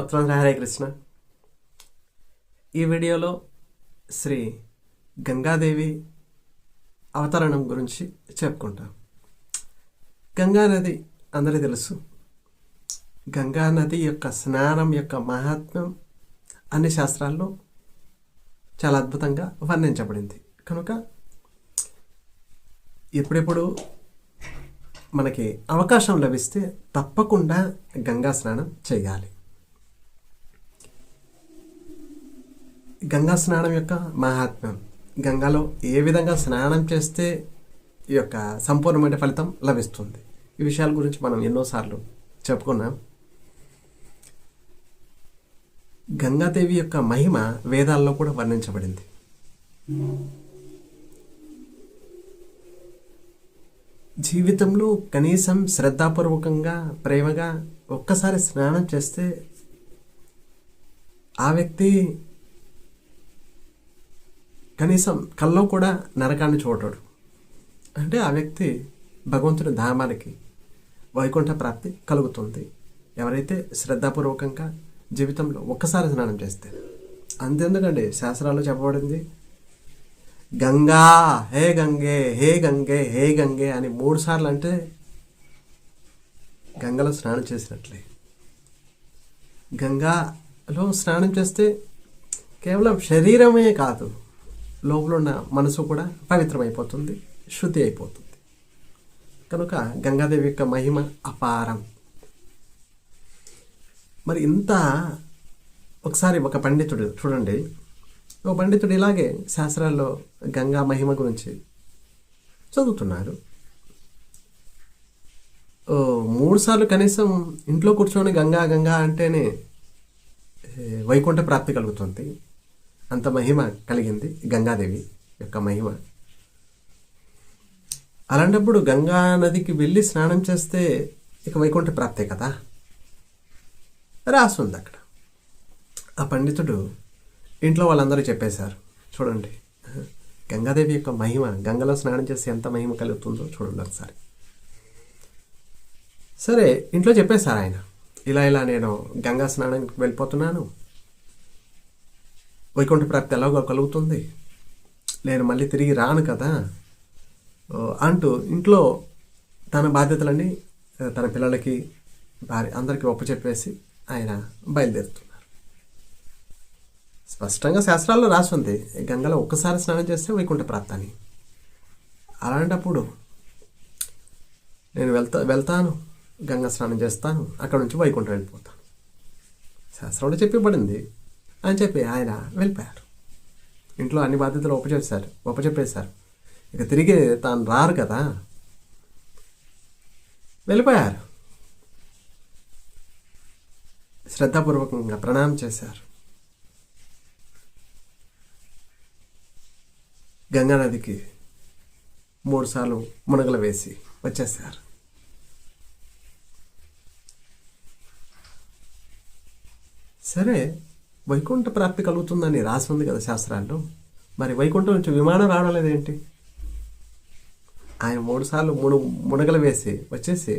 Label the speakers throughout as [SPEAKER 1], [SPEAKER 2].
[SPEAKER 1] భక్తులందరూ హరే కృష్ణ. ఈ వీడియోలో శ్రీ గంగాదేవి అవతరణం గురించి చెప్పుకుంటాం. గంగా నది అందరికీ తెలుసు. గంగా నది యొక్క స్నానం యొక్క మహాత్మ్యం అన్ని శాస్త్రాల్లో చాలా అద్భుతంగా వర్ణించబడింది. కనుక ఎప్పుడెప్పుడు మనకి అవకాశం లభిస్తే తప్పకుండా గంగా స్నానం చేయాలి. గంగా స్నానం యొక్క మహాత్మ్యం. గంగాలో ఏ విధంగా స్నానం చేస్తే ఈ యొక్క సంపూర్ణమైన ఫలితం లభిస్తుంది? ఈ విషయాల గురించి మనం ఎన్నోసార్లు చెప్పుకున్నాం. గంగాదేవి యొక్క మహిమ వేదాల్లో కూడా వర్ణించబడింది. జీవితంలో కనీసం శ్రద్ధాపూర్వకంగా ప్రేమగా ఒక్కసారి స్నానం చేస్తే ఆ వ్యక్తి కనీసం కల్లో కూడా నరకాన్ని చూడడు. అంటే ఆ వ్యక్తి భగవంతుని ధామానికి వైకుంఠ ప్రాప్తి కలుగుతుంది. ఎవరైతే శ్రద్ధాపూర్వకంగా జీవితంలో ఒక్కసారి స్నానం చేస్తే. అంతెందుకండి? శాస్త్రాల్లో చెప్పబడింది గంగా హే గంగే హే గంగే హే గంగే అని మూడు సార్లు అంటే గంగలో స్నానం చేసినట్లే. గంగాలో స్నానం చేస్తే కేవలం శరీరమే కాదు లోపల ఉన్న మనసు కూడా పవిత్రమైపోతుంది శుద్ధి అయిపోతుంది. కనుక గంగాదేవి యొక్క మహిమ అపారం. మరి ఇంత ఒకసారి ఒక పండితుడు చూడండి. ఒక పండితుడు ఇలాగే శాస్త్రాల్లో గంగా మహిమ గురించి చదువుతున్నారు మూడుసార్లు మూడు సార్లు కనీసం ఇంట్లో కూర్చొని గంగా గంగా అంటేనే వైకుంఠ ప్రాప్తి కలుగుతుంది. అంత మహిమ కలిగింది గంగాదేవి యొక్క మహిమ. అలాంటప్పుడు గంగా నదికి వెళ్ళి స్నానం చేస్తే ఇక వైకుంఠ ప్రాప్తే కదా? రాస్తుంది అక్కడ. ఆ పండితుడు ఇంట్లో వాళ్ళందరూ చెప్పేశారు. చూడండి గంగాదేవి యొక్క మహిమ గంగలో స్నానం చేస్తే ఎంత మహిమ కలుగుతుందో చూడండి ఒకసారి. సరే ఇంట్లో చెప్పేశారు ఆయన ఇలా ఇలా నేను గంగా స్నానానికి వెళ్ళిపోతున్నాను వైకుంఠ ప్రాప్తి ఎలాగో కలుగుతుంది. నేను మళ్ళీ తిరిగి రాను కదా. ఓ, అంటూ ఇంట్లో తన బాధ్యతలన్నీ తన పిల్లలకి భార్య అందరికీ ఒప్పచెప్పేసి ఆయన బయలుదేరుతున్నారు. స్పష్టంగా శాస్త్రాల్లో రాసుంది గంగలో ఒక్కసారి స్నానం చేస్తే వైకుంఠ ప్రాప్తాన్ని అని అలాంటప్పుడు నేను వెళ్తా వెళ్తాను గంగా స్నానం చేస్తాను అక్కడ నుంచి వైకుంఠం వెళ్ళిపోతాను. శాస్త్రంలో చెప్పబడింది అని చెప్పి ఆయన వెళ్ళిపోయారు. ఇంట్లో అన్ని బాధ్యతలు ఒప్పచెప్పారు ఒప్పచెప్పేశారు. ఇక తిరిగి తాను రారు కదా. వెళ్ళిపోయారు. శ్రద్ధాపూర్వకంగా ప్రణామం చేశారు. గంగానదికి మూడుసార్లు మునగలు వేసి వచ్చేసారు సరే వైకుంఠ ప్రాప్తి కలుగుతుందని రాసి ఉంది కదా శాస్త్రాల్లో. మరి వైకుంఠం నుంచి విమానం రావడం లేదేంటి? ఆయన మూడుసార్లు మును మునగలు వేసి వచ్చేసి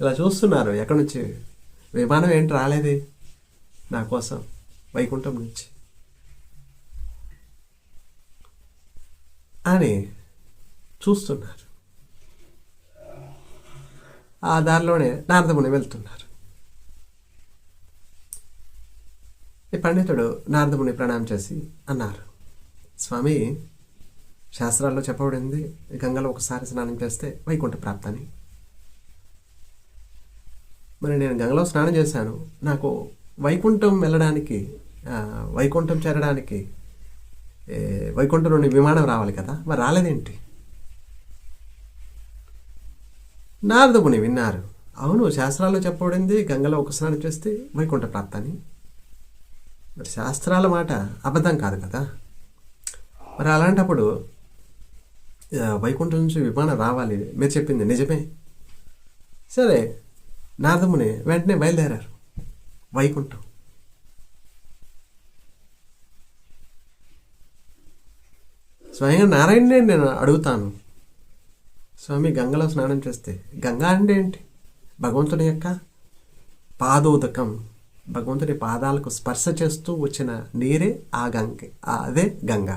[SPEAKER 1] ఇలా చూస్తున్నారు. ఎక్కడి నుంచి? విమానం ఏంటి? రాలేదే నా కోసం వైకుంఠం నుంచి. అని చూస్తున్నారు. ఆ దారిలోనే నారదముని వెళ్తున్నారు. ఈ పండితుడు నారదముని ప్రణామం చేసి అన్నారు స్వామి శాస్త్రాల్లో చెప్పబడింది గంగలో ఒకసారి స్నానం చేస్తే వైకుంఠ ప్రాప్తని. మరి నేను గంగలో స్నానం చేశాను. నాకు వైకుంఠం వెళ్ళడానికి వైకుంఠం చేరడానికి వైకుంఠం నుండి విమానం రావాలి కదా మరి రాలేదేంటి? నారదముని విన్నారు అవును శాస్త్రాల్లో చెప్పబడింది గంగలో ఒక స్నానం చేస్తే వైకుంఠ ప్రాప్తని. మరి శాస్త్రాల మాట అబద్ధం కాదు కదా? మరి అలాంటప్పుడు వైకుంఠం నుంచి విమానం రావాలి. మీరు చెప్పింది నిజమే. సరే నారదముని వెంటనే బయలుదేరారు. వైకుంఠం. స్వయంగా నారాయణనే నేను అడుగుతాను. స్వామి గంగలో స్నానం చేస్తే గంగా అంటే ఏంటి? భగవంతుని యొక్క పాదోదకం. భగవంతుని పాదాలకు స్పర్శ చేస్తూ వచ్చిన నీరే ఆ గంగ ఆ అదే గంగ.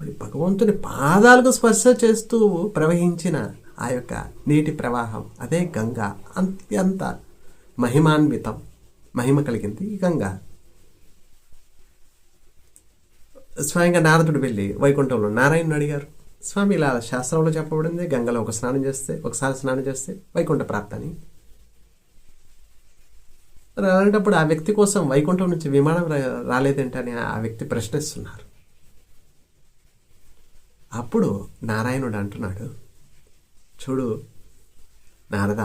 [SPEAKER 1] మరి భగవంతుని పాదాలకు స్పర్శ చేస్తూ ప్రవహించిన ఆ యొక్క నీటి ప్రవాహం అదే గంగ అత్యంత మహిమాన్వితం మహిమ కలిగింది ఈ గంగ. స్వయంగా నారదుడు వెళ్ళి వైకుంఠంలో నారాయణుడు అడిగారు. స్వామి ఇలా శాస్త్రంలో చెప్పబడింది గంగలో ఒక స్నానం చేస్తే ఒకసారి స్నానం చేస్తే వైకుంఠ ప్రాప్తని. రాలేటప్పుడు ఆ వ్యక్తి కోసం వైకుంఠం నుంచి విమానం రా- రాలేదేంటని ఆ వ్యక్తి ప్రశ్నిస్తున్నారు. అప్పుడు నారాయణుడు అంటున్నాడు చూడు నారద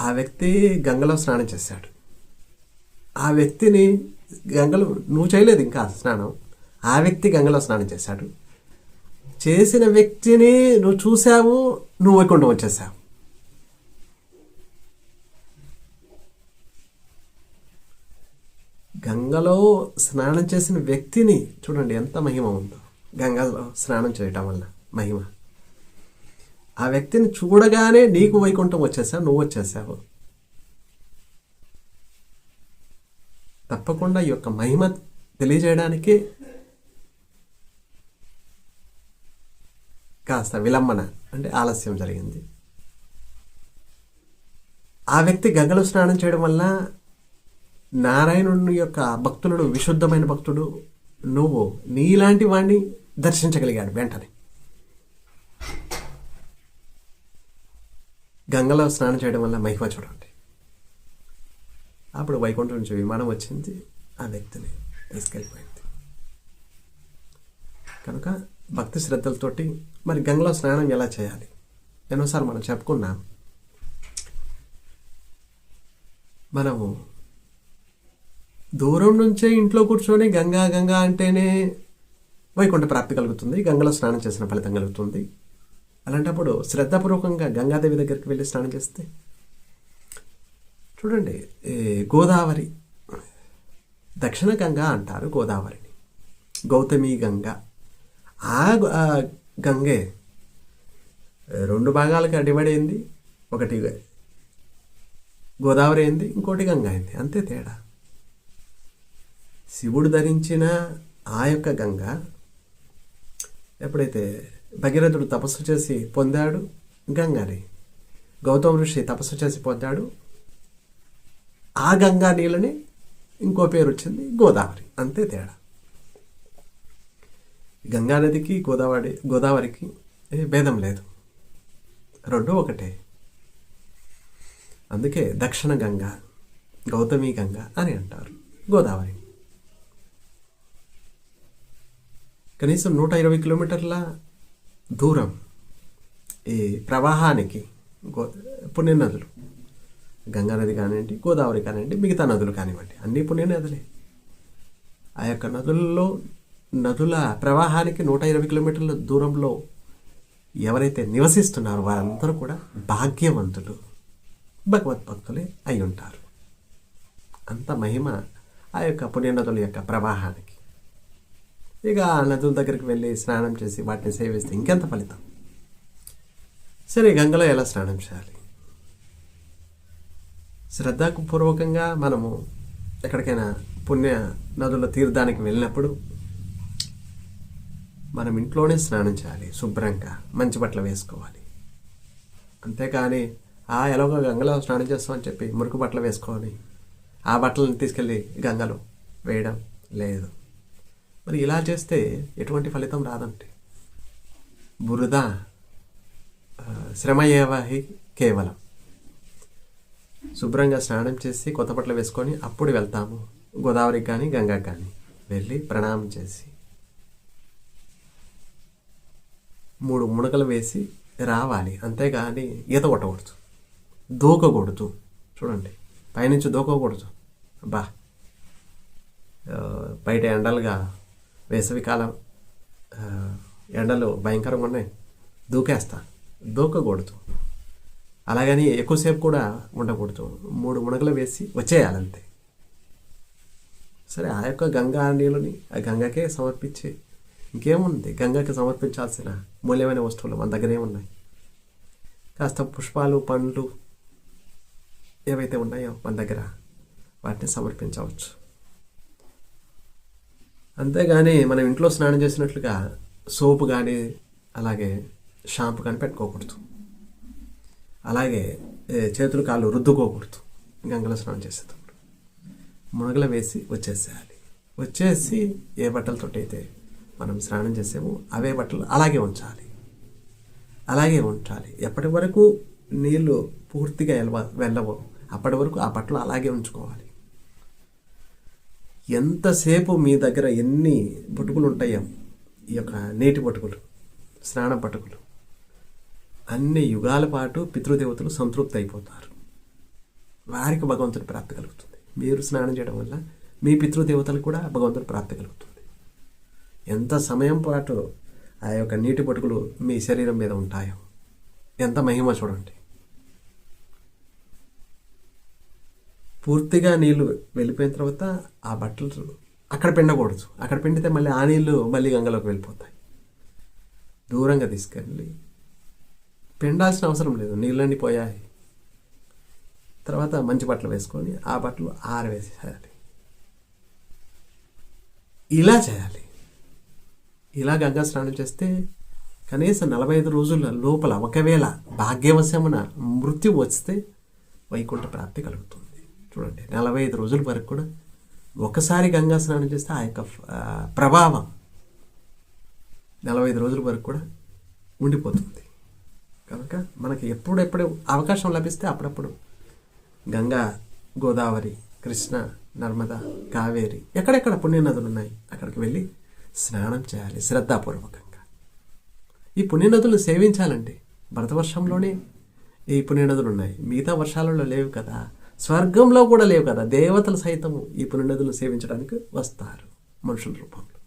[SPEAKER 1] ఆ వ్యక్తి గంగలో స్నానం చేశాడు. ఆ వ్యక్తిని గంగలో నువ్వు చేయలేదు ఇంకా స్నానం. ఆ వ్యక్తి గంగలో స్నానం చేశాడు. చేసిన వ్యక్తిని నువ్వు చూసావు నువ్వు వైకుంఠం వచ్చేసావు. గంగలో స్నానం చేసిన వ్యక్తిని చూడండి ఎంత మహిమ ఉందో. గంగలో స్నానం చేయటం వల్ల మహిమ. ఆ వ్యక్తిని చూడగానే నీకు వైకుంఠం వచ్చేసావు నువ్వు వచ్చేసావు. తప్పకుండా ఈ యొక్క మహిమ తెలియజేయడానికి కాస్త విలంబన అంటే ఆలస్యం జరిగింది. ఆ వ్యక్తి గంగలో స్నానం చేయడం వల్ల నారాయణుని యొక్క భక్తులను విశుద్ధమైన భక్తుడు నువ్వు నీలాంటి వాడిని దర్శించగలిగాడు వెంటనే. గంగలో స్నానం చేయడం వల్ల మహిమ చూడండి. అప్పుడు వైకుంఠం నుంచి విమానం వచ్చింది. ఆ వ్యక్తిని తీసుకెళ్ళిపోయింది. కనుక భక్తి శ్రద్ధలతోటి మరి గంగలో స్నానం ఎలా చేయాలి? ఎన్నోసార్లు మనం చెప్పుకున్నాం. మనము దూరం నుంచే ఇంట్లో కూర్చొని గంగా గంగా అంటేనే వైకుంఠ ప్రాప్తి కలుగుతుంది. గంగలో స్నానం చేసిన ఫలితం కలుగుతుంది. అలాంటప్పుడు శ్రద్ధాపూర్వకంగా గంగాదేవి దగ్గరికి వెళ్ళి స్నానం చేస్తే చూడండి ఈ గోదావరి దక్షిణ గంగ అంటారు గోదావరిని. గౌతమి గంగ. ఆ ఆ గంగే రెండు భాగాలుగా డివైడ్ అయింది. ఒకటి గోదావరి అయింది ఇంకోటి గంగ అయింది. అంతే తేడా. శివుడు ధరించిన ఆ యొక్క గంగ ఎప్పుడైతే భగీరథుడు తపస్సు చేసి పొందాడు? గంగని. గౌతమ ఋషి తపస్సు చేసి పొందాడు. ఆ గంగా నీళ్ళని ఇంకో పేరు వచ్చింది గోదావరి. అంతే తేడా. గంగా నదికి గోదావరి గోదావరికి ఏ భేదం లేదు. రెండు ఒకటే. అందుకే దక్షిణ గంగ గౌతమి గంగ అని అంటారు. గోదావరి కనీసం నూట ఇరవై కిలోమీటర్ల దూరం ఈ ప్రవాహానికి గో పుణ్య నదులు. గంగా నది కానివ్వండి గోదావరి కానివ్వండి మిగతా నదులు కానివ్వండి అన్ని పుణ్య నదులే. ఆ యొక్క నదుల్లో నదుల ప్రవాహానికి నూట ఇరవై కిలోమీటర్ల దూరంలో ఎవరైతే నివసిస్తున్నారో వారందరూ కూడా భాగ్యవంతులు భగవద్భక్తులే అయి ఉంటారు. అంత మహిమ ఆ యొక్క పుణ్యనదుల యొక్క ప్రవాహానికి. ఇక ఆ నదుల దగ్గరికి వెళ్ళి స్నానం చేసి వాటిని సేవిస్తే ఇంకెంత ఫలితం? సరే గంగలో ఎలా స్నానం చేయాలి? శ్రద్ధకు పూర్వకంగా మనము ఎక్కడికైనా పుణ్య నదుల తీర్థానికి వెళ్ళినప్పుడు మనం ఇంట్లోనే స్నానం చేయాలి శుభ్రంగా మంచి బట్టలు వేసుకోవాలి. అంతేకాని ఆ ఎలాగో గంగలో స్నానం చేస్తామని చెప్పి మురుకు బట్టలు వేసుకొని ఆ బట్టలను తీసుకెళ్ళి గంగలో వేయడం లేదు. మరి ఇలా చేస్తే ఎటువంటి ఫలితం రాదండి. బురద శ్రమ ఏవహి కేవలం. శుభ్రంగా స్నానం చేసి కొత్త బట్టలు వేసుకొని అప్పుడు వెళ్తాము. గోదావరికి కానీ గంగకి కానీ వెళ్ళి ప్రణామం చేసి మూడు మునకలు వేసి రావాలి. అంతేగాని ఈత కొట్టకూడదు. దూకకూడదు. చూడండి. పైనుంచి దూకకూడదు. బా బయట ఎండలుగా వేసవికాలం ఎండలు భయంకరంగా ఉన్నాయి. దూకేస్తా. దూకకూడదు. అలాగని ఎక్కువసేపు కూడా ఉండకూడదు. మూడు మునగలు వేసి వచ్చేయాలంతే. సరే ఆ యొక్క గంగా నీళ్ళని ఆ గంగకే సమర్పించి ఇంకేముంది? గంగకి సమర్పించాల్సిన మూల్యమైన వస్తువులు మన దగ్గర ఏమున్నాయి కాస్త పుష్పాలు పండ్లు ఏవైతే ఉన్నాయో మన దగ్గర వాటిని సమర్పించవచ్చు. అంతేగాని మనం ఇంట్లో స్నానం చేసినట్లుగా సోపు కానీ అలాగే షాంపూ కానీ పెట్టుకోకూడదు. అలాగే చేతులు కాళ్ళు రుద్దుకోకూడదు. గంగలో స్నానం చేసేటప్పుడు. మునగల వేసి వచ్చేసేయాలి. వచ్చేసి ఏ బట్టలతో అయితే మనం స్నానం చేసామో అవే బట్టలు అలాగే ఉంచాలి. అలాగే ఉంచాలి. ఎప్పటి వరకు నీళ్ళు పూర్తిగా వెళ్ళవ వెళ్ళవో అప్పటి వరకు ఆ బట్టలు అలాగే ఉంచుకోవాలి. ఎంతసేపు మీ దగ్గర ఎన్ని పటుకులు ఉంటాయో ఈ యొక్క నీటి పటుకులు స్నాన పటుకులు అన్ని యుగాల పాటు పితృదేవతలు సంతృప్తి అయిపోతారు. వారికి భగవంతుని ప్రాప్తి కలుగుతుంది. మీరు స్నానం చేయడం వల్ల మీ పితృదేవతలకు కూడా భగవంతుని ప్రాప్తి కలుగుతుంది. ఎంత సమయం పాటు ఆ యొక్క నీటి పటుకులు మీ శరీరం మీద ఉంటాయో ఎంత మహిమ చూడండి. పూర్తిగా నీళ్ళు వెళ్ళిపోయిన తర్వాత ఆ బట్టలు అక్కడ పిండకూడదు. అక్కడ పిండితే మళ్ళీ ఆ నీళ్ళు మళ్ళీ గంగలోకి వెళ్ళిపోతాయి. దూరంగా తీసుకెళ్ళి పిండాల్సిన అవసరం లేదు. నీళ్ళన్నీ పోయాయి. తర్వాత మంచి బట్టలు వేసుకొని ఆ బట్టలు ఆరవేసేయాలి. ఇలా చేయాలి. ఇలా గంగా స్నానం చేస్తే కనీసం నలభై ఐదు రోజుల లోపల ఒకవేళ భాగ్యవశమున మృత్యు వస్తే వైకుంఠ ప్రాప్తి కలుగుతుంది. చూడండి నలభై ఐదు రోజుల వరకు కూడా ఒకసారి గంగా స్నానం చేస్తే ఆ యొక్క ప్రభావం నలభై ఐదు రోజుల వరకు కూడా ఉండిపోతుంది. కనుక మనకి ఎప్పుడెప్పుడు అవకాశం లభిస్తే అప్పుడప్పుడు గంగా గోదావరి కృష్ణ నర్మద కావేరి ఎక్కడెక్కడ పుణ్యనదులు ఉన్నాయి అక్కడికి వెళ్ళి స్నానం చేయాలి శ్రద్ధాపూర్వకంగా. ఈ పుణ్యనదులు సేవించాలంటే భరతవర్షంలోనే ఈ పుణ్యనదులు ఉన్నాయి. మిగతా వర్షాలలో లేవు కదా. స్వర్గంలో కూడా లేవు కదా దేవతలు సైతం ఈ పుణ్యనదులు సేవించడానికి వస్తారు మనుషుల రూపంలో.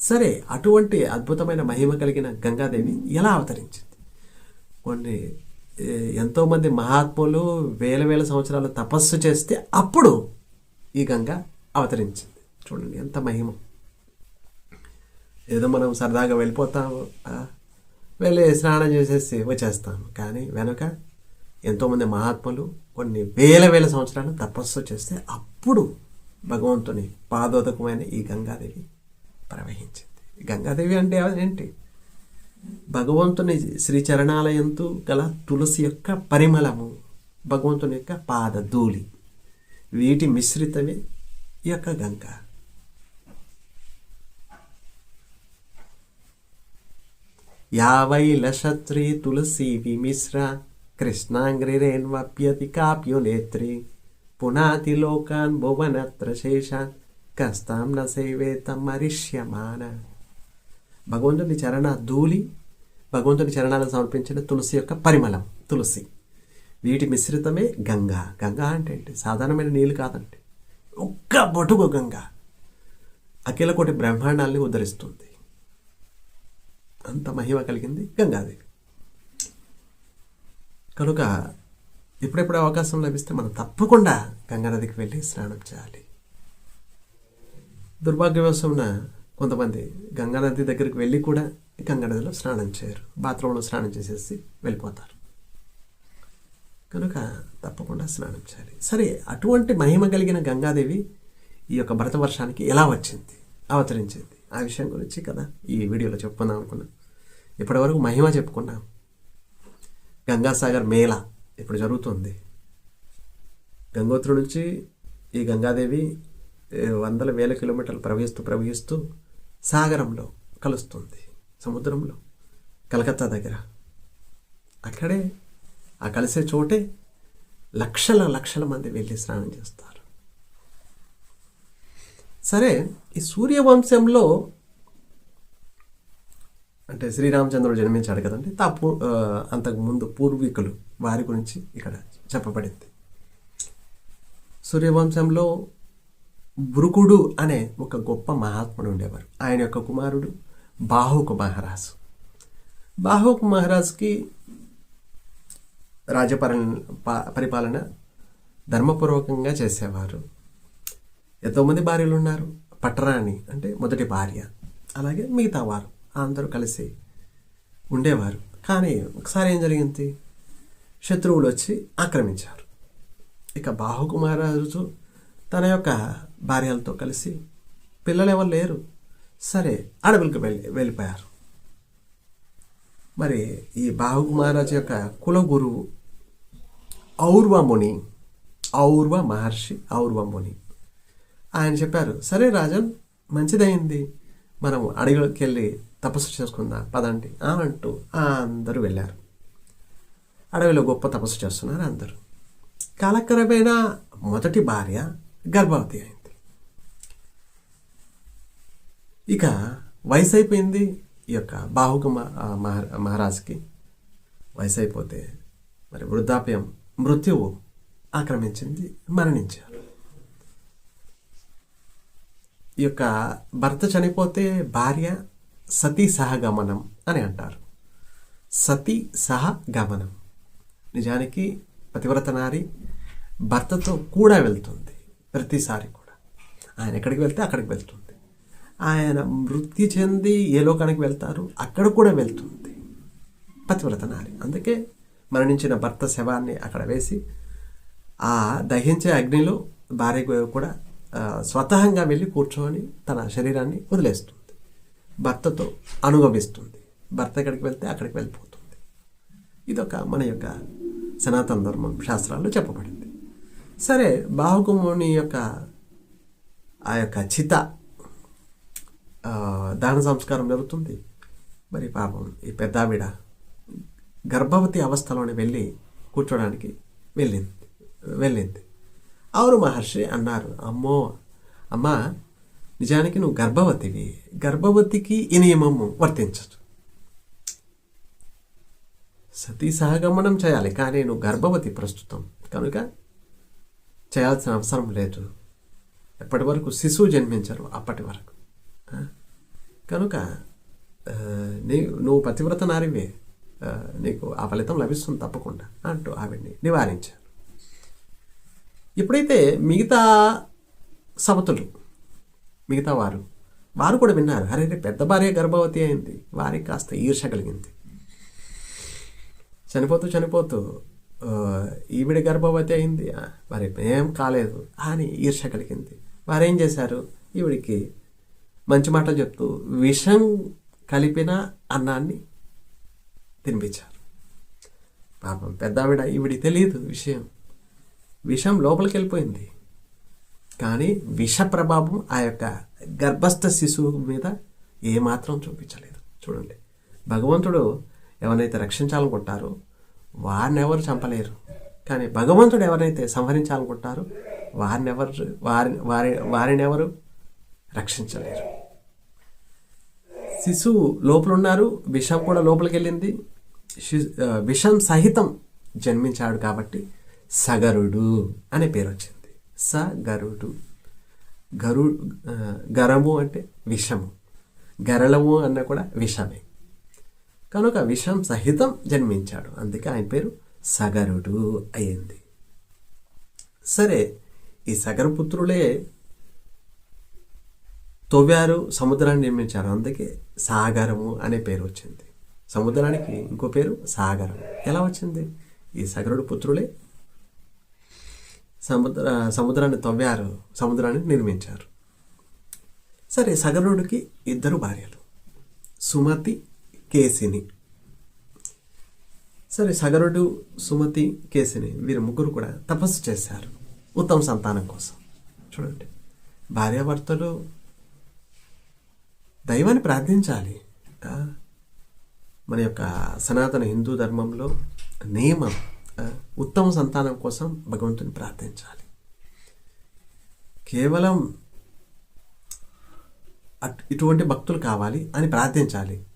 [SPEAKER 1] సరే అటువంటి అద్భుతమైన మహిమ కలిగిన గంగాదేవి ఎలా అవతరించింది? కొన్ని ఎంతోమంది మహాత్ములు వేల వేల సంవత్సరాలు తపస్సు చేస్తే అప్పుడు ఈ గంగ అవతరించింది. చూడండి ఎంత మహిమ. ఏదో మనం సరదాగా వెళ్ళిపోతాము వెళ్ళి స్నానం చేసేసి వచ్చేస్తాము. కానీ వెనుక ఎంతోమంది మహాత్ములు కొన్ని వేల వేల సంవత్సరాలు తపస్సు చేస్తే అప్పుడు భగవంతుని పాదోదకమైన ఈ గంగాదేవి ప్రవహించింది. గంగాదేవి అంటే ఏంటి? భగవంతుని శ్రీచరణాలయంతో గల తులసి యొక్క పరిమళము భగవంతుని యొక్క పాద ధూళి వీటి మిశ్రితమే ఈ యొక్క గంగ. యావై లషత్రి తులసి విమిశ్ర కృష్ణాంగ్రిరేన్వప్యతి కాప్యో నేత్రి పునాతి లోకాన్ భువనత్ర శేషాన్ కస్తాం న సేవేతం మరిష్యమాన భగవంతుని చరణ ధూళి భగవంతుని చరణాలకు సమర్పించిన తులసి యొక్క పరిమళం తులసి వీటి మిశ్రితమే గంగా। గంగా అంటే ఏంటి? సాధారణమైన నీళ్ళు కాదండి. ఒక్క బొటుగు గంగా। అఖిల కోటి బ్రహ్మాండాల్ని ఉద్ధరిస్తుంది. అంత మహిమ కలిగింది గంగాదేవి. కనుక ఎప్పుడెప్పుడు అవకాశం లభిస్తే మనం తప్పకుండా గంగానదికి వెళ్ళి స్నానం చేయాలి. దుర్భాగ్యవశమున కొంతమంది గంగానది దగ్గరికి వెళ్ళి కూడా గంగానదిలో స్నానం చేయరు. బాత్రూంలో స్నానం చేసేసి వెళ్ళిపోతారు. కనుక తప్పకుండా స్నానం చేయాలి. సరే అటువంటి మహిమ కలిగిన గంగాదేవి ఈ యొక్క భరత వర్షానికి ఎలా వచ్చింది? అవతరించింది. ఆ విషయం గురించి కదా ఈ వీడియోలో చెప్పుకుందాం అనుకున్నాం. ఇప్పటివరకు మహిమ చెప్పుకున్నాం. గంగాసాగర్ మేళ ఇప్పుడు జరుగుతుంది? గంగోత్రి నుంచి ఈ గంగాదేవి వందల వేల కిలోమీటర్లు ప్రవహిస్తూ ప్రవహిస్తూ సాగరంలో కలుస్తుంది సముద్రంలో కలకత్తా దగ్గర. అక్కడే ఆ కలిసే చోటే లక్షల లక్షల మంది వెళ్ళి స్నానం చేస్తారు. సరే ఈ సూర్యవంశంలో అంటే శ్రీరామచంద్రుడు జన్మించాడు కదండి. తా పూ ముందు అంతకుముందు పూర్వీకులు వారి గురించి ఇక్కడ చెప్పబడింది. సూర్యవంశంలో భృకుడు అనే ఒక గొప్ప మహాత్ముడు ఉండేవారు. ఆయన యొక్క కుమారుడు బాహుక మహారాజు. బాహుక మహారాజుకి రాజపరణ పరిపాలన ధర్మపూర్వకంగా చేసేవారు. ఎంతోమంది భార్యలు ఉన్నారు పట్టరాణి అంటే మొదటి భార్య. అలాగే మిగతా వారు. అందరూ కలిసి ఉండేవారు. కానీ ఒకసారి ఏం జరిగింది? శత్రువులు వచ్చి ఆక్రమించారు. ఇక బాహుకుమారాజు తన యొక్క భార్యలతో కలిసి పిల్లలు ఎవరు లేరు. సరే అడవులకు వెళ్ళి వెళ్ళిపోయారు. మరి ఈ బాహుకుమారాజు యొక్క కుల గురువు ఔర్వ ముని ఔర్వ మహర్షి ఔర్వ ముని. ఆయన చెప్పారు సరే రాజన్ మంచిదైంది మనం అడవికి వెళ్ళి తపస్సు చేసుకుందాం? పదండి. అంటూ అందరూ వెళ్ళారు. అడవిలో గొప్ప తపస్సు చేస్తున్నారు అందరూ. కాలక్రమేణా మొదటి భార్య గర్భవతి అయింది. ఇక వయసు అయిపోయింది ఈ యొక్క బాహుక మహారాజుకి. వయసు అయిపోతే మరి వృద్ధాప్యం మృత్యువు ఆక్రమించింది మరణించారు. ఈ యొక్క భర్త చనిపోతే భార్య సతీ సహగమనం అని అంటారు. సతీ సహగమనం నిజానికి పతివ్రత నారి భర్తతో కూడా వెళ్తుంది ప్రతిసారి కూడా. ఆయన ఎక్కడికి వెళ్తే అక్కడికి వెళ్తుంది. ఆయన మృతి చెంది ఏ లోకానికి వెళ్తారు అక్కడ కూడా వెళ్తుంది. పతివ్రత నారి. అందుకే మరణించిన భర్త శవాన్ని అక్కడ వేసి ఆ దహించే అగ్నిలో భార్య కూడా స్వతహంగా వెళ్ళి కూర్చొని తన శరీరాన్ని వదిలేస్తుంది. భర్తతో అనుభవిస్తుంది భర్త ఎక్కడికి వెళ్తే అక్కడికి వెళ్ళిపోతుంది. ఇదొక మన యొక్క సనాతన ధర్మం శాస్త్రాల్లో చెప్పబడింది. సరే బాహుకుముని యొక్క ఆ యొక్క చిత దాన సంస్కారం జరుగుతుంది. మరి పాపం ఈ పెద్దావిడ గర్భవతి అవస్థలోనే వెళ్ళి కూర్చోడానికి వెళ్ళింది వెళ్ళింది. అవును మహర్షి అన్నారు అమ్మో అమ్మా నిజానికి నువ్వు గర్భవతివి. గర్భవతికి ఈ నియమము వర్తించదు. సతీ సహగమనం చేయాలి కానీ నువ్వు గర్భవతి ప్రస్తుతం. కనుక చేయాల్సిన అవసరం లేదు. ఎప్పటి వరకు శిశువు జన్మించరు? అప్పటి వరకు. కనుక నీ నువ్వు పతివ్రత నారివే. నీకు ఆ ఫలితం లభిస్తుంది తప్పకుండా అంటూ ఆవిడ్ని నివారించారు. ఎప్పుడైతే మిగతా సవతులు మిగతా వారు. వారు కూడా విన్నారు అరే రే, పెద్ద భార్య గర్భవతి అయింది వారికి కాస్త ఈర్ష కలిగింది. చనిపోతూ చనిపోతూ ఈవిడ గర్భవతి అయింది వారి మరి ఏం కాలేదు అని ఈర్ష కలిగింది. వారేం చేశారు? ఈవిడికి మంచి మాటలు చెప్తూ విషం కలిపిన అన్నాన్ని తినిపించారు. పాపం పెద్ద ఆవిడ ఈవిడికి తెలియదు విషయం. విషం లోపలికి వెళ్ళిపోయింది. కానీ విష ప్రభావం ఆ యొక్క గర్భస్థ శిశువు మీద ఏమాత్రం చూపించలేదు. చూడండి. భగవంతుడు ఎవరైతే రక్షించాలనుకుంటారో వారిని ఎవరు చంపలేరు. కానీ భగవంతుడు ఎవరైతే సంహరించాలనుకుంటారో వారిని ఎవరు వారి వారి వారిని ఎవరు రక్షించలేరు. శిశువు లోపల ఉన్నారు విషం కూడా లోపలికి వెళ్ళింది విషం సహితం జన్మించాడు కాబట్టి సగరుడు అనే పేరు వచ్చింది స గరుడు. గరు గరము అంటే విషము. గరళము అన్న కూడా విషమే. కనుక విషం సహితం జన్మించాడు. అందుకే ఆయన పేరు సగరుడు అయింది. సరే ఈ సగరపుత్రులే తవ్వారు సముద్రాన్ని నిర్మించారు. అందుకే సాగరము అనే పేరు వచ్చింది. సముద్రానికి ఇంకో పేరు సాగరం. ఎలా వచ్చింది? ఈ సగరుడు పుత్రులే సముద్ర సముద్రాన్ని తవ్వారు సముద్రాన్ని నిర్మించారు. సరే సగరుడికి ఇద్దరు భార్యలు. సుమతి కేసిని. సరే సగరుడు సుమతి కేసిని వీరు ముగ్గురు కూడా తపస్సు చేశారు ఉత్తమ సంతానం కోసం. చూడండి. భార్యాభర్తలు దైవాన్ని ప్రార్థించాలి. మన యొక్క సనాతన హిందూ ధర్మంలో నియమం ఉత్తమ సంతానం కోసం భగవంతుని ప్రార్థించాలి. కేవలం అట్- ఇటువంటి భక్తులు కావాలి అని ప్రార్థించాలి.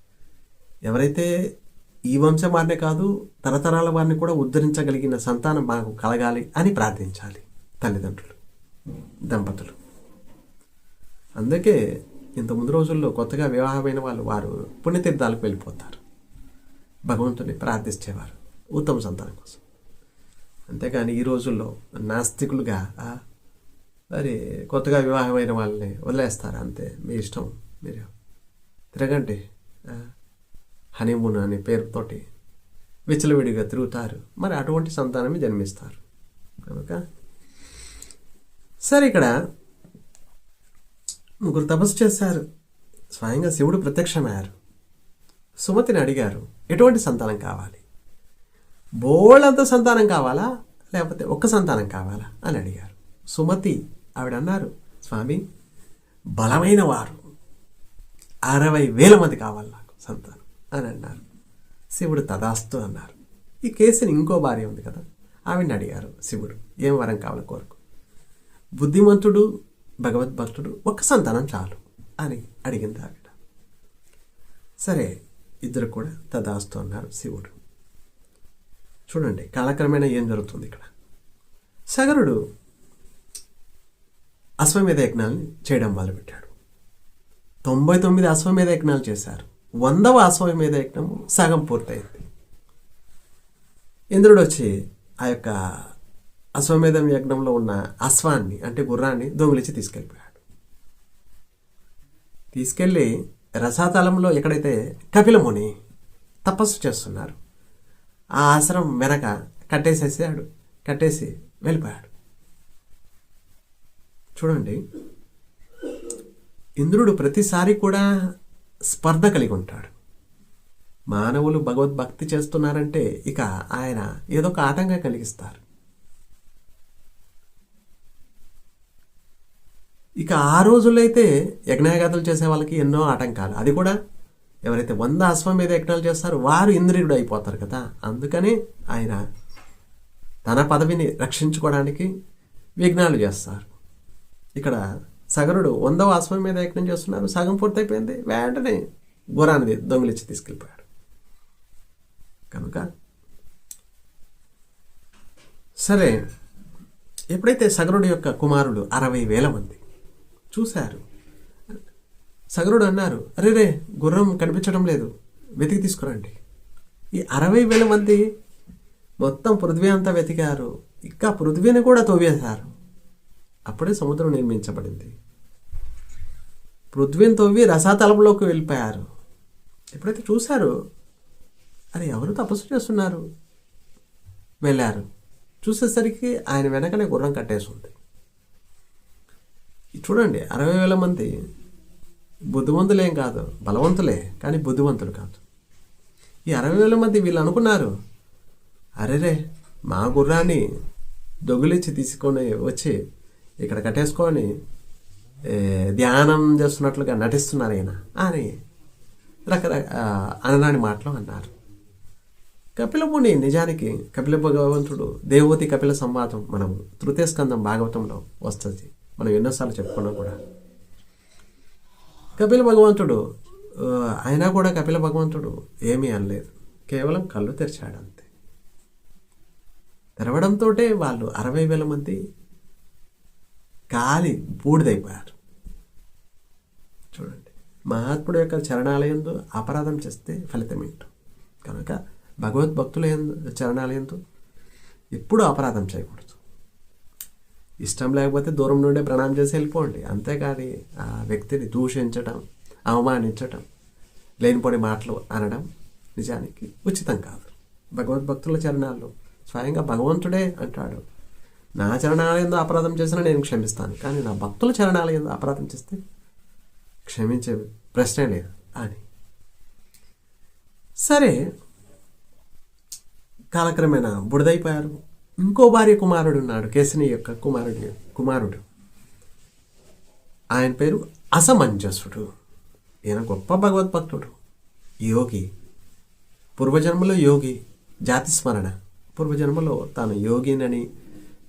[SPEAKER 1] ఎవరైతే ఈ వంశం వారినే కాదు తరతరాల వారిని కూడా ఉద్ధరించగలిగిన సంతానం మాకు కలగాలి అని ప్రార్థించాలి తల్లిదండ్రులు దంపతులు. అందుకే ఇంత ముందు రోజుల్లో కొత్తగా వివాహమైన వాళ్ళు వారు పుణ్యతీర్థాలకు వెళ్ళిపోతారు. భగవంతుని ప్రార్థించేవారు ఉత్తమ సంతానం కోసం. అంతేకాని ఈ రోజుల్లో నాస్తికులుగా మరి కొత్తగా వివాహమైన వాళ్ళని వదిలేస్తారు అంతే. మీ ఇష్టం మీరు. తిరగండి హనీమూన్ అనే పేరుతోటి విచ్చలవిడిగా తిరుగుతారు. మరి అటువంటి సంతానమే జన్మిస్తారు. కనుక సరే ఇక్కడ ముగ్గురు తపస్సు చేశారు. స్వయంగా శివుడు ప్రత్యక్షమయ్యారు. సుమతిని అడిగారు ఎటువంటి సంతానం కావాలి? బోళ్ళంత సంతానం కావాలా? లేకపోతే ఒక్క సంతానం కావాలా? అని అడిగారు. సుమతి ఆవిడ అన్నారు స్వామి బలమైన వారు. అరవై వేల మంది కావాలి నాకు సంతానం. అని అన్నారు. శివుడు తదాస్తు అన్నారు. ఈ కేసుని ఇంకో భార్య ఉంది కదా? ఆవిడని అడిగారు శివుడు. ఏం వరం కావాలో కోరుకు. బుద్ధిమంతుడు భగవద్భక్తుడు ఒక్క సంతానం చాలు. అని అడిగింది ఆవిడ. సరే ఇద్దరు కూడా తదాస్తు అన్నారు శివుడు. చూడండి కాలక్రమేణా ఏం జరుగుతుంది ఇక్కడ? సగరుడు అశ్వమేధ యజ్ఞాలని చేయడం మొదలుపెట్టాడు. తొంభై తొమ్మిది అశ్వమేధ యజ్ఞాలు చేశారు. వందవ అశ్వమేధ యజ్ఞం సగం పూర్తయింది. ఇంద్రుడు వచ్చి ఆ యొక్క అశ్వమేధం యజ్ఞంలో ఉన్న అశ్వాన్ని అంటే గుర్రాన్ని దొంగిలించి తీసుకెళ్ళిపోయాడు. తీసుకెళ్ళి రసాతలంలో ఎక్కడైతే కపిలముని తపస్సు చేస్తున్నారు ఆ ఆశ్రమం వెనక కట్టేసేసాడు. కట్టేసి వెళ్ళిపోయాడు. చూడండి. ఇంద్రుడు ప్రతిసారి కూడా స్పర్ధ కలిగి ఉంటాడు. మానవులు భగవద్భక్తి చేస్తున్నారంటే ఇక ఆయన ఏదో ఒక ఆటంకం కలిగిస్తారు. ఇక ఆ రోజులైతే యజ్ఞాగాథలు చేసే వాళ్ళకి ఎన్నో ఆటంకాలు. అది కూడా ఎవరైతే వంద అశ్వం మీద యజ్ఞాలు చేస్తారో వారు ఇంద్రియుడు అయిపోతారు కదా. అందుకని ఆయన తన పదవిని రక్షించుకోవడానికి విఘ్నాలు చేస్తారు. ఇక్కడ సగరుడు వందవ అశ్వం మీద యజ్ఞం చేస్తున్నారు. సగం పూర్తయిపోయింది. వెంటనే గురానిది దొంగిలిచ్చి తీసుకెళ్ళిపోయాడు. కనుక సరే ఎప్పుడైతే సగరుడు యొక్క కుమారుడు అరవై వేల మంది చూశారు సగరుడు అన్నారు అరే రే గుర్రం కనిపించడం లేదు. వెతికి తీసుకురండి. ఈ అరవై వేల మంది మొత్తం పృథ్వీ అంతా వెతికారు. ఇంకా పృథ్వీని కూడా తవ్వేశారు. అప్పుడే సముద్రం నిర్మించబడింది. పృథ్వీని తవ్వి రసాతలంలోకి వెళ్ళిపోయారు. ఎప్పుడైతే చూశారు అరే ఎవరు తపస్సు చేస్తున్నారు? వెళ్ళారు. చూసేసరికి ఆయన వెనకనే గుర్రం కట్టేసి ఉంది ఇది చూడండి అరవై వేల మంది బుద్ధివంతులేం కాదు బలవంతులే కానీ బుద్ధివంతులు కాదు. ఈ అరవై వేల మంది వీళ్ళు అనుకున్నారు అరేరే మా గుర్రాన్ని దొంగిలించి తీసుకొని వచ్చి ఇక్కడ కట్టేసుకొని ధ్యానం చేస్తున్నట్లుగా నటిస్తున్నారు ఆయన అని రకరకాల అనరాని మాటలు అన్నారు. కపిలముని నిజానికి కపిల భగవంతుడు దేవతి కపిల సంవాదం మనం తృతీయ స్కందం భాగవతంలో వస్తుంది. మనం ఎన్నోసార్లు చెప్పుకున్నాం కూడా. కపిల భగవంతుడు అయినా కూడా కపిల భగవంతుడు ఏమీ అనలేదు. కేవలం కళ్ళు తెరిచాడు అంతే. తెరవడంతో వాళ్ళు అరవై వేల మంది కాలి బూడిదైపోయారు. చూడండి. మహాత్ముడు యొక్క చరణాలయందు అపరాధం చేస్తే ఫలితం ఏంటో. కనుక భగవద్భక్తుల చరణాలయందు ఎప్పుడూ అపరాధం చేయకూడదు. ఇష్టం లేకపోతే దూరం నుండే ప్రణామం చేసి వెళ్ళిపోండి. అంతేకాని ఆ వ్యక్తిని దూషించడం అవమానించడం లేనిపోని మాటలు అనడం నిజానికి ఉచితం కాదు. భగవద్భక్తుల చరణాల్లో స్వయంగా భగవంతుడే అంటాడు నా చరణాలయంలో అపరాధం చేసినా నేను క్షమిస్తాను కానీ నా భక్తుల చరణాలయంలో అపరాధం చేస్తే క్షమించే ప్రశ్నే లేదు అని. సరే కాలక్రమేణా బుడిదైపోయారు. ఇంకో భార్య కుమారుడు ఉన్నాడు కేసిని యొక్క కుమారుడు కుమారుడు. ఆయన పేరు అసమంజసుడు. ఈయన గొప్ప భగవద్భక్తుడు. యోగి. పూర్వజన్మలో యోగి జాతి స్మరణ. పూర్వజన్మలో తాను యోగినని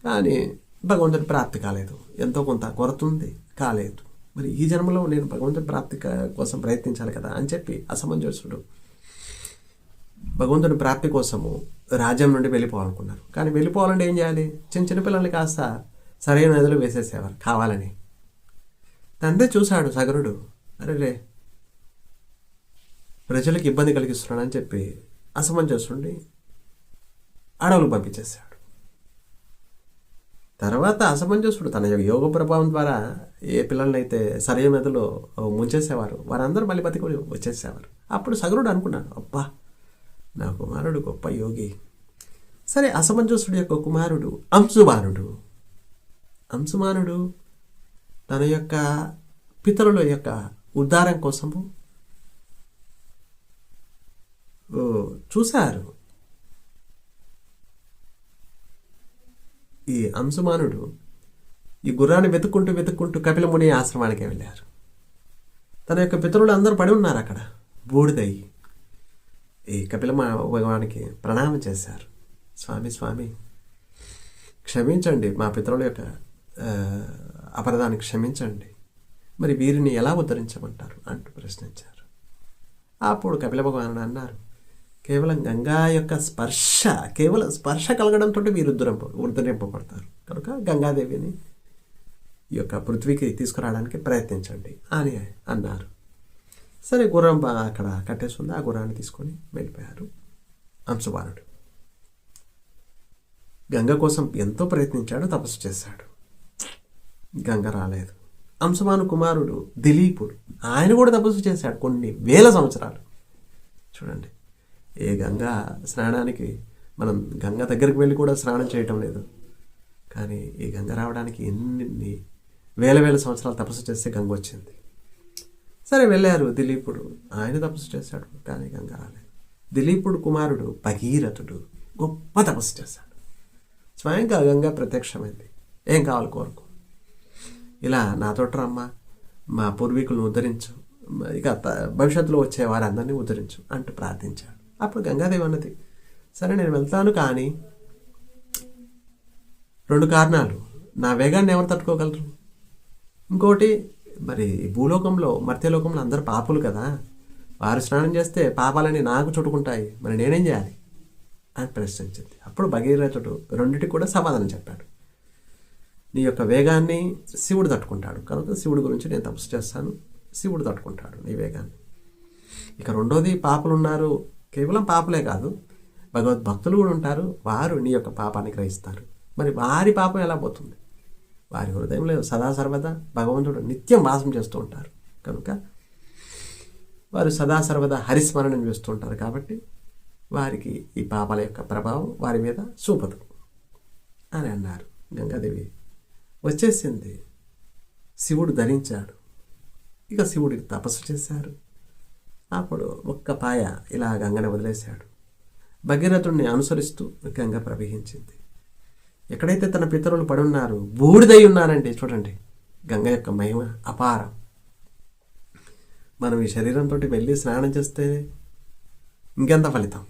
[SPEAKER 1] కానీ భగవంతుడి ప్రాప్తి కాలేదు. ఎంతో కొంత కొరత ఉంది కాలేదు. మరి ఈ జన్మలో నేను భగవంతుడి ప్రాప్తి కోసం ప్రయత్నించాలి కదా అని చెప్పి అసమంజసుడు భగవంతుని ప్రాప్తి కోసము రాజ్యం నుండి వెళ్ళిపోవాలనుకున్నారు. కానీ వెళ్ళిపోవాలంటే ఏం చేయాలి? చిన్న చిన్న పిల్లల్ని కాస్త సరైన నదిలో వేసేసేవారు కావాలని. తండ్రి చూశాడు సగరుడు. అరే రే ప్రజలకు ఇబ్బంది కలిగిస్తున్నాడని చెప్పి అసమంజసుండి అడవులు పంపించేశాడు. తర్వాత అసమంజసుడు తన యొక్క యోగ ప్రభావం ద్వారా ఏ పిల్లలనైతే సరైన నదిలో ముంచేసేవారు వారందరూ మళ్ళీ బతికి వచ్చేసేవారు. అప్పుడు సగరుడు అనుకున్నాడు అబ్బా నా కుమారుడు గొప్ప యోగి. సరే అసమంజసుడు యొక్క కుమారుడు అంశుమానుడు. అంశుమానుడు తన యొక్క పితరుల యొక్క ఉద్ధారం కోసము. ఓ, చూశారు. ఈ అంశుమానుడు ఈ గుర్రాన్ని వెతుక్కుంటూ వెతుక్కుంటూ కపిలముని ఆశ్రమానికి వెళ్ళారు. తన యొక్క పితరులు అందరూ పడి ఉన్నారు అక్కడ. బూడిదయ్యి ఈ కపిల భగవానికి ప్రణామం చేశారు. స్వామి స్వామి క్షమించండి మా పితరుల యొక్క అపరాధాన్ని క్షమించండి. మరి వీరిని ఎలా ఉద్ధరించమంటారు? అంటూ ప్రశ్నించారు. అప్పుడు కపిల భగవానుడు అన్నారు కేవలం గంగా యొక్క స్పర్శ కేవలం స్పర్శ కలగడంతో వీరు ఉద్ధరింప ఉద్ధరింపబడతారు. కనుక గంగాదేవిని ఈ యొక్క పృథ్వీకి తీసుకురావడానికి ప్రయత్నించండి అని అన్నారు. సరే గుర్రం అక్కడ కట్టేసి ఉంది ఆ గుర్రాన్ని తీసుకొని వెళ్ళిపోయారు అంశుబాలుడు గంగ కోసం ఎంతో ప్రయత్నించాడు తపస్సు చేశాడు. గంగ రాలేదు. అంశమాను కుమారుడు దిలీపుడు ఆయన కూడా తపస్సు చేశాడు కొన్ని వేల సంవత్సరాలు. చూడండి ఏ గంగా స్నానానికి మనం గంగ దగ్గరికి వెళ్ళి కూడా స్నానం చేయటం లేదు. కానీ ఈ గంగ రావడానికి ఎన్ని వేల వేల సంవత్సరాలు తపస్సు చేస్తే గంగ వచ్చింది. సరే వెళ్ళారు దిలీపుడు. ఆయన తపస్సు చేశాడు కానీ గంగ రాలేదు. దిలీపుడు కుమారుడు భగీరథుడు గొప్ప తపస్సు చేశాడు. స్వయంగా గంగా ప్రత్యక్షమైంది. ఏం కావాలి కోరుకో. ఇలా నాతోట రమ్మా మా పూర్వీకులను ఉద్ధరించు ఇక భవిష్యత్తులో వచ్చే వారందరినీ ఉద్ధరించు అంటూ ప్రార్థించాడు. అప్పుడు గంగాదేవి అన్నది సరే నేను వెళ్తాను కానీ రెండు కారణాలు. నా వేగాన్ని ఎవరు తట్టుకోగలరు? ఇంకోటి మరి ఈ భూలోకంలో మర్త్యలోకంలో అందరు పాపులు కదా. వారు స్నానం చేస్తే పాపాలని నాకు చుట్టుకుంటాయి. మరి నేనేం చేయాలి? అని ప్రశ్నించింది. అప్పుడు భగీరథుడు రెండిటికి కూడా సమాధానం చెప్పాడు. నీ యొక్క వేగాన్ని శివుడు తట్టుకుంటాడు. కనుక శివుడి గురించి నేను తపస్సు చేస్తాను. శివుడు తట్టుకుంటాడు నీ వేగాన్ని. ఇక రెండోది పాపలు ఉన్నారు. కేవలం పాపలే కాదు భగవద్భక్తులు కూడా ఉంటారు. వారు నీ యొక్క పాపాన్ని గ్రహిస్తారు. మరి వారి పాపం ఎలా పోతుంది? వారి హృదయంలో సదా సర్వదా భగవంతుడు నిత్యం వాసం చేస్తూ ఉంటారు. కనుక వారు సదా సర్వదా హరిస్మరణం చేస్తూ ఉంటారు కాబట్టి వారికి ఈ పాపాల యొక్క ప్రభావం వారి మీద చూపదు అని అన్నారు. గంగాదేవి వచ్చేసింది. శివుడు ధరించాడు. ఇక శివుడికి తపస్సు చేశారు. అప్పుడు ఒక్క పాయ ఇలా గంగని వదిలేశాడు. భగీరథుడిని అనుసరిస్తూ గంగ ప్రవహించింది. ఎక్కడైతే తన పితరులు పడున్నారు బూడిదై ఉన్నారండి చూడండి గంగ యొక్క మహిమ అపారం. మనం ఈ శరీరంతో వెళ్ళి స్నానం చేస్తే ఇంకెంత ఫలితం?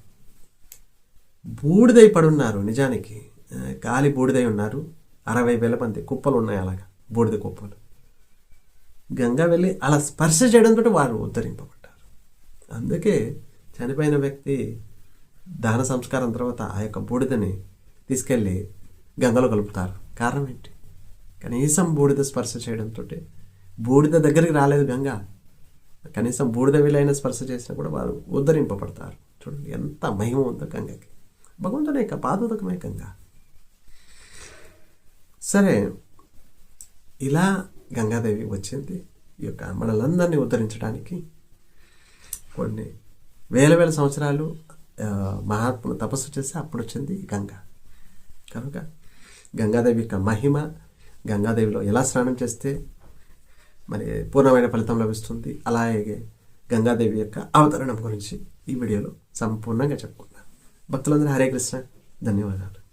[SPEAKER 1] బూడిదై పడున్నారు నిజానికి గాలి బూడిదై ఉన్నారు అరవై వేల మంది కుప్పలు ఉన్నాయి అలాగా బూడిద కుప్పలు. గంగా వెళ్ళి అలా స్పర్శ చేయడంతో వారు ఉద్ధరింపబడ్డారు. అందుకే చనిపోయిన వ్యక్తి దాన సంస్కారం తర్వాత ఆ యొక్క బూడిదని తీసుకెళ్ళి గంగలో కలుపుతారు. కారణం ఏంటి? కనీసం బూడిద స్పర్శ చేయడంతో బూడిద దగ్గరికి రాలేదు గంగ. కనీసం బూడిద వీలైన స్పర్శ చేసినా కూడా వారు ఉద్ధరింపబడతారు. చూడండి ఎంత మహిమ ఉందో గంగకి. భగవంతుని యొక్క పాదోదకమే గంగ. సరే ఇలా గంగాదేవి వచ్చింది. ఈ యొక్క మనలందరినీ ఉద్ధరించడానికి కొన్ని వేల వేల సంవత్సరాలు మహాత్ములు తపస్సు చేస్తే అప్పుడు వచ్చింది ఈ గంగ. కనుక గంగాదేవి యొక్క మహిమ గంగాదేవిలో ఎలా స్నానం చేస్తే మరి పూర్ణమైన ఫలితం లభిస్తుంది? అలాగే గంగాదేవి యొక్క అవతరణం గురించి ఈ వీడియోలో సంపూర్ణంగా చెప్పుకున్నాను భక్తులందరూ హరే కృష్ణ. ధన్యవాదాలు.